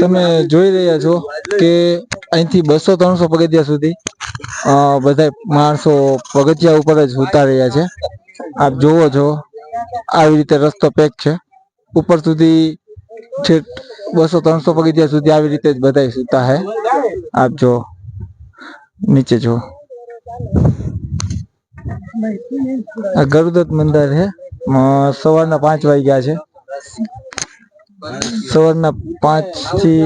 તમે જોઈ રહ્યા છો કે અહીંથી બસો ત્રણસો પગથિયા સુધી બધા માણસો પગથિયા ઉપર જ ઉતા રહ્યા છે. આપ જોવો છો આવી રીતે રસ્તો પેક છે. ઉપર સુધી છેક બસો ત્રણસો પગથિયા સુધી આવી રીતે જ બધા સૂતા હે. આપ જો નીચે જો આ ગરુદત્ત મંદિર છે અ, સવારના પાંચ વાગ્યા છે. સવારના પાંચથી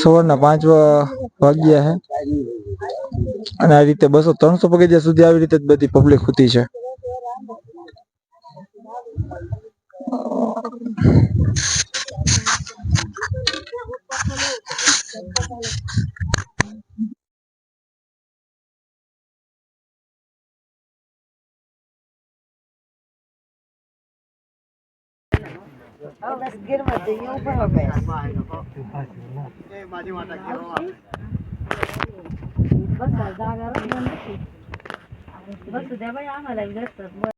સવારના પાંચ વાગ્યા છે. અને આ રીતે બસો ત્રણસો પગથિયા સુધી આવી રીતે જ બધી પબ્લિક હોતી છે. બસ ગીર વધે એ ઉભો હવે બસ જાગા નથી બસ દેવાય આમાં લઈ જશે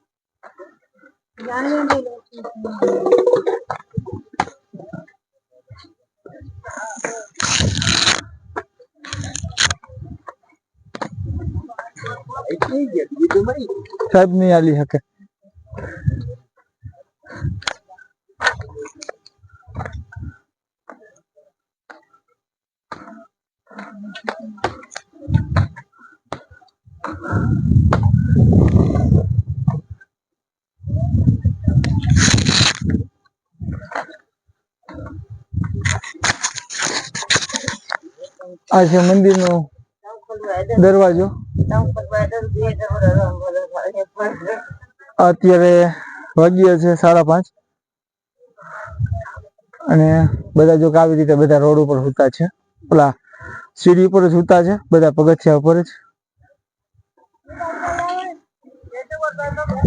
સાહેબ નહીં આલી શકે આ છે મંદિરનો દરવાજો. અત્યારે વાગ્યા છે સાડા પાંચ. અને બધા જો આવી રીતે બધા રોડ ઉપર સુતા છે. પેલા સીડી ઉપર જ સુતા છે. બધા પગથિયા ઉપર જ.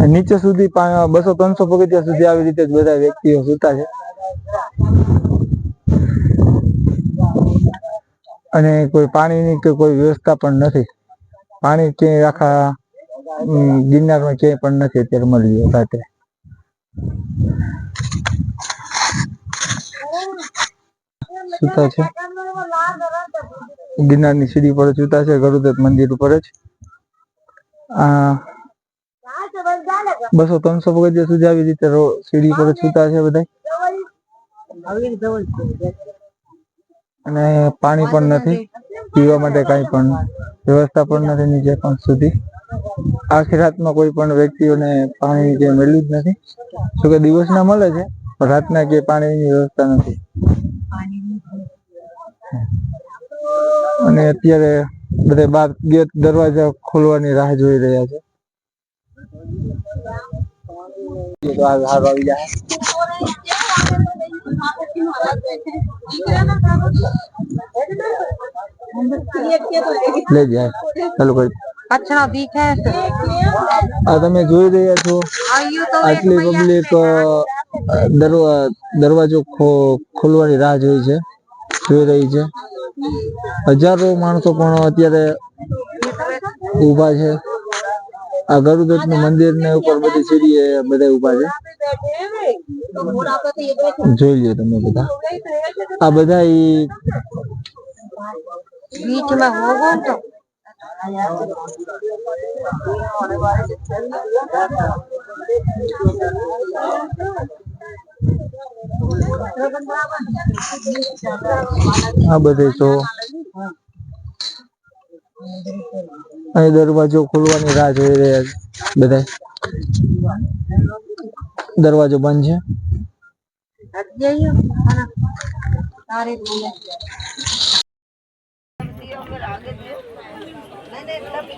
નીચે સુધી બસો ત્રણસો પગથિયા સુધી આવી રીતે જ બધા વ્યક્તિઓ સુતા છે. અને કોઈ પાણીની કે કોઈ વ્યવસ્થા પણ નથી. પાણી ક્યાંય આખા ગિરનારમાં ક્યાંય પણ નથી અત્યારે મળી ગયું સુતા છે? ગિરનારની સીડી પર જ છે ગરુદત્ત મંદિર ઉપર જ. આ બસો ત્રણસો પગથિયા સુધી આવી રીતે સીડી પર જ છે બધા અને પાણી પણ નથી, પીવા માટે કાંઈ પણ વ્યવસ્થા પણ નથી નીચે પણ સુધી. આખી રાતમાં કોઈ પણ વ્યક્તિઓને પાણી જે મળ્યું જ નથી. શું કે દિવસના મળે છે, પણ રાતના કે પાણીની વ્યવસ્થા નથી. અને અત્યારે બધા બાર ગેટ દરવાજા ખોલવાની રાહ જોઈ રહ્યા છે. આવી જાય લઈ જાય. ચાલુ કરી કચ્છનો દીખે છે આ તમે જોઈ રહ્યા છો. આટલી પબ્લિક દરવાજો ખોલવાની રાહ જોઈ છે જોઈ રહી છે. હજારો માણસો પણ અત્યારે ઊભા છે. આ ગરુદતનું મંદિર ને ઉપર બધી સીડી બધા ઊભા છે. જોઈ લો તમે બધા. આ બધા ઈ બીચમાં હોગો તો. આ બધે છો અહીં દરવાજો ખોલવાની રાહ જોઈ રહ્યા છે બધા દરવાજો બંધ છે.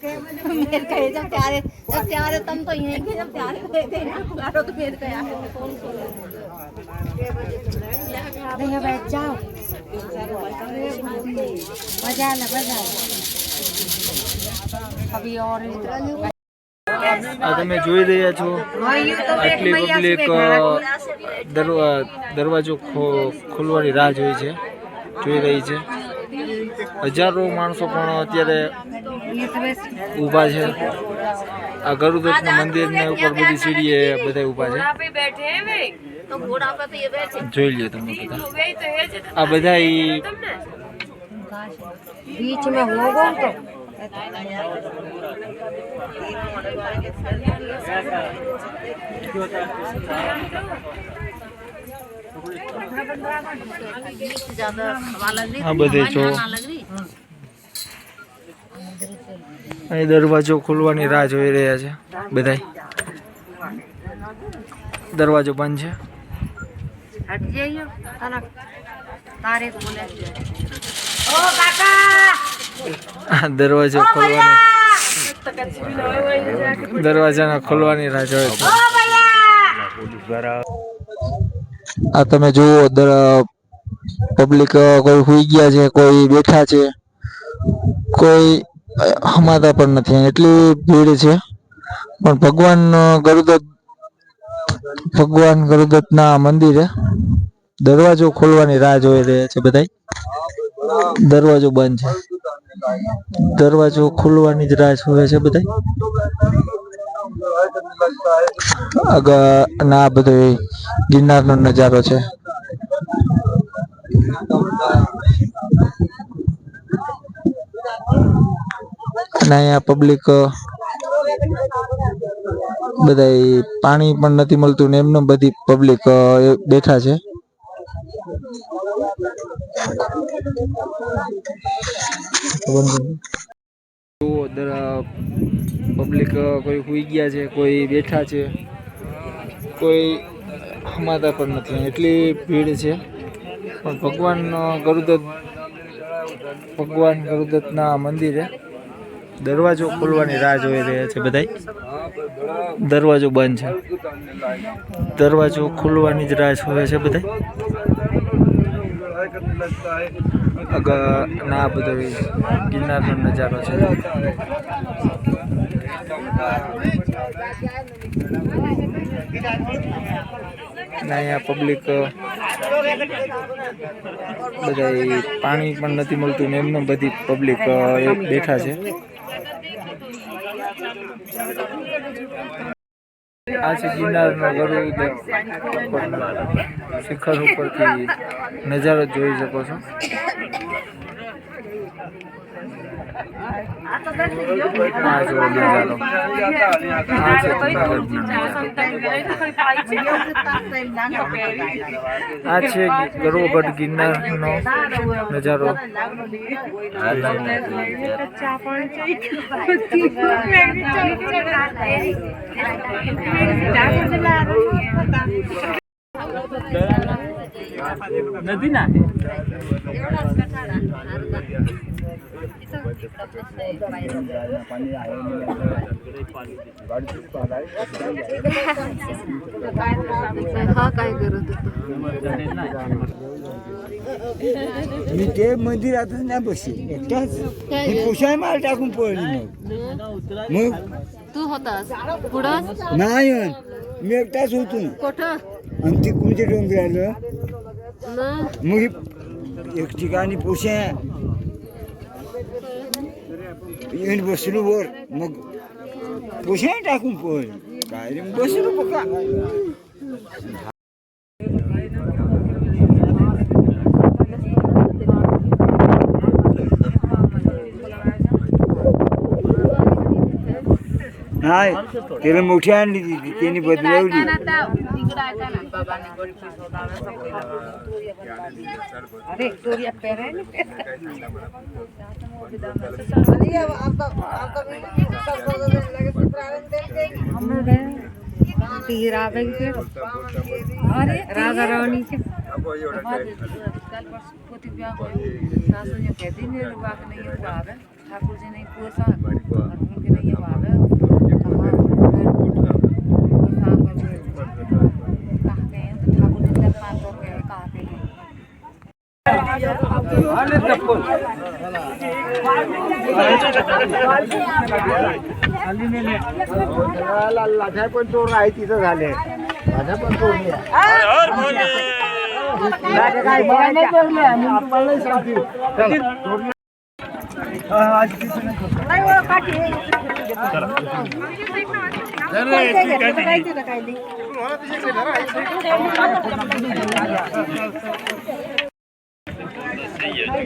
मेरे कहे जब प्यारे जब प्यारे तुम तो यहीं के जब प्यारे थे थे ना पुकारो तो मेरे कहे आए कौन ભૈયા બેઠ જાઓ મજા લે મજા અભી ઓર આ તમે જોઈ રહ્યા છો આટલી પબ્લિક દરવાજો ખો- ખોલવાની રાહ જોઈ છે જોઈ રહી છે હજારો માણસો પણ અત્યારે ઊભા છે આ ગરુદત્ત મંદિર ને ઉપર બધી સીડીએ બધા ઊભા છે पे बैठे हैं वे तो घोड़ा पे तो ये बैठे જોઈ લ્યો તમે બધા वे तो है जो આ બધા ઈ बीच में होगो ने तो ज्यादा हवा लग रही આ બધે જો. અહીં દરવાજો ખોલવાની રાહ જોઈ રહ્યા છે બધા દરવાજો બંધ છે. દરવાજો ખોલવાની. દરવાજાના ખોલવાની રાહ જોઈ છે. આ તમે જુઓ પબ્લિક કોઈ સુઈ ગયા છે, કોઈ બેઠા છે, કોઈ હમાતા પણ નથી. એટલી ભીડ છે. પણ ભગવાન ગરુદત્ત, ભગવાન ગરુદત્તના મંદિરે દરવાજો ખોલવાની રાહ જોઈ રહ્યા છે બધા દરવાજો બંધ છે. દરવાજો ખોલવાની જ રાહ જોવે છે બધા ના બધો ગિરનારનો નજારો છે. અને અહીંયા પબ્લિક બધા પાણી પણ નથી મળતું ને એમને બધી પબ્લિક બેઠા છે. પબ્લિક કોઈ સુઈ ગયા છે, કોઈ બેઠા છે, કોઈ હમાતા પણ નથી. એટલી ભીડ છે. પણ ભગવાન ગરુદત્ત, ભગવાન ગરુદત્તના મંદિરે દરવાજો ખોલવાની રાહ જોઈ રહ્યા છે બધા દરવાજો બંધ છે. દરવાજો ખોલવાની જ રાહ જોવે છે બધા ના, બધો ગિરનારનો નજારો છે. અહીંયા પબ્લિક બધા પાણી પણ નથી મળતું ને એમને બધી પબ્લિક બેઠા છે. આ છે ગિરનારનો ગરુડ શિખર ઉપરથી નજારો જોઈ શકો છો. આ છે જૂનાગઢનો ગિરનાર નો નજારો. નદી ના हा काय करत मी ते मंदिरातच नाही बसली. एकटाच. पोशाय माल टाकून पळली मग. तू होतास. पुढं? नाही. मी एकटाच होतो. कुठं? आणि ते कोणते डोंगर आलं. ना मग एक ठिकाणी पोशा Yun ba silubor? Mag... Pusent akong po. Kaya rin ba silubor ka? હા પેલા મૂઠિયાન લીધી હતી તેની બદલાવડી हीरा के अरे राजा रानी के। कल परसों पोती तो ब्याह हुआ। सासू कहती नहीं हुआ नहीं हुआ ठाकुर जी नहीं पूछा और उनके नहीं हुआ लाठ्या पण चोर आहे तिथं झाले माझ्या पण चोर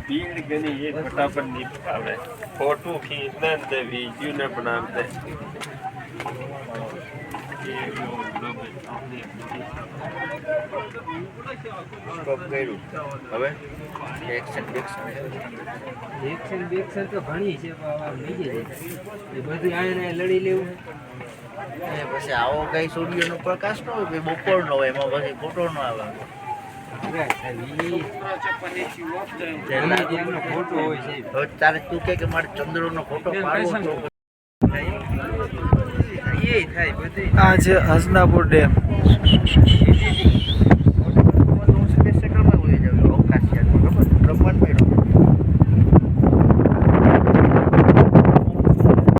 ભીડ ઘણી એ ફટાફટ નહીં ફોટું ખીંચને તે વીડિયો ને બનાવતે હવે? એક્શન બેક્શન એક્શન બેક્શન તો ઘણી છે, પણ એ લડી લેવું. એ પછી આવો કઈ સૂર્યનો પ્રકાશ ન હોય બપોરનો હોય એમાં પછી ફોટો ન આવે. તારે તું કે કે મારે ચંદ્રનો ફોટો પાડવો આજ હસનાપુર ડેમ.